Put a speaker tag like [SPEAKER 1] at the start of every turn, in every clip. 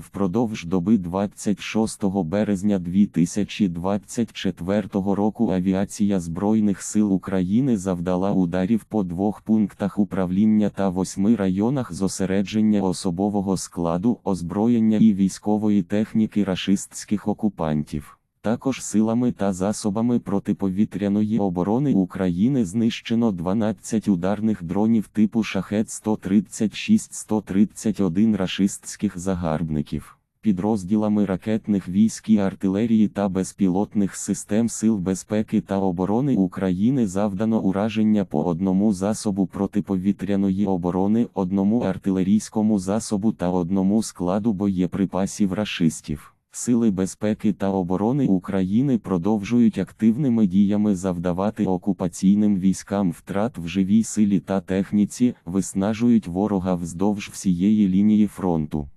[SPEAKER 1] Впродовж доби 26 березня 2024 року авіація Збройних сил України завдала ударів по двох пунктах управління та восьми районах зосередження особового складу, озброєння і військової техніки рашистських окупантів. Також силами та засобами протиповітряної оборони України знищено 12 ударних дронів типу Шахет-136-131 рашистських загарбників. Підрозділами ракетних військ і артилерії та безпілотних систем Сил безпеки та оборони України завдано ураження по одному засобу протиповітряної оборони, одному артилерійському засобу та одному складу боєприпасів рашистів. Сили безпеки та оборони України продовжують активними діями завдавати окупаційним військам втрат в живій силі та техніці, виснажують ворога вздовж всієї лінії фронту.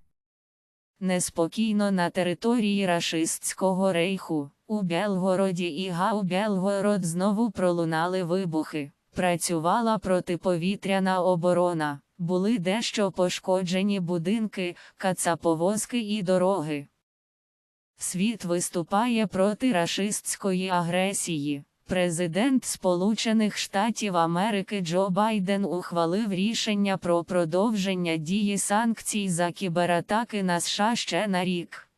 [SPEAKER 2] Неспокійно на території рашистського рейху. У Белгороді і Гау-Белгород знову пролунали вибухи. Працювала протиповітряна оборона. Були дещо пошкоджені будинки, кацаповозки і дороги. Світ виступає проти рашистської агресії. Президент Сполучених Штатів Америки Джо Байден ухвалив рішення про продовження дії санкцій за кібератаки на США ще на рік.